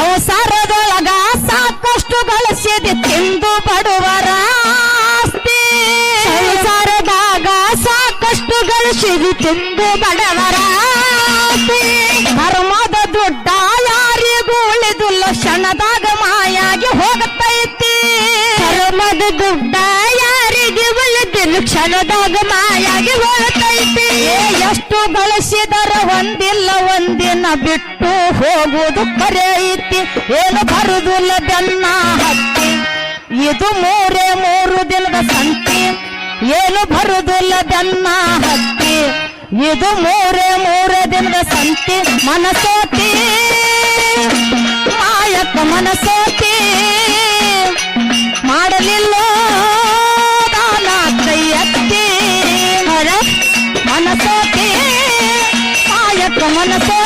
ಸಂಸಾರದೊಳಗ ಸಾಕಷ್ಟು ಗಳಿಸಿದೆ ತಿಂದು ಬಡವರ ಆಸ್ತಿ ಸಂಸಾರದಾಗ ಸಾಕಷ್ಟು ಗಳಿಸಿದೆ ತಿಂದು ಬಡವರ ಆಸ್ತಿ ಧರ್ಮದ ದುಡ್ಡ ಯಾರಿಗೂ ಉಳಿದಿಲ್ಲ ಕ್ಷಣದಾಗ ಮಾಯಾಗಿ ಹೋಗತೈತಿ. ಧರ್ಮದ ದುಡ್ಡ ಯಾರಿಗೆ ಉಳಿದಿಲ್ಲ ಕ್ಷಣದಾಗ ಮಾಯಾಗಿ ಹೋಗತೈತಿ. ಎಷ್ಟು ಗಳಿಸಿದರ ಒಂದಿಲ್ಲ, ಒಂದಿನ ಬಿಟ್ಟು ಹೋಗುವುದು ಕರೆ ಏನು ಬರುದಿಲ್ಲ ಬೆನ್ನ ಹತ್ತಿ. ಇದು ಮೂರೇ ಮೂರು ದಿನದ ಸಂತಿ. ಏನು ಬರುದಿಲ್ಲ ಬೆನ್ನ ಹತ್ತಿ. ಇದು ಮೂರೇ ಮೂರೇ ದಿನದ ಸಂತಿ. ಮನಸೋತಿ. ಮಾಯಕ್ಕ ಮನಸೋತಿ. ಮಾಡಲಿಲ್ಲ ಮನಸೋತಿ. ಮಾಯಕ್ಕ ಮನಸೋ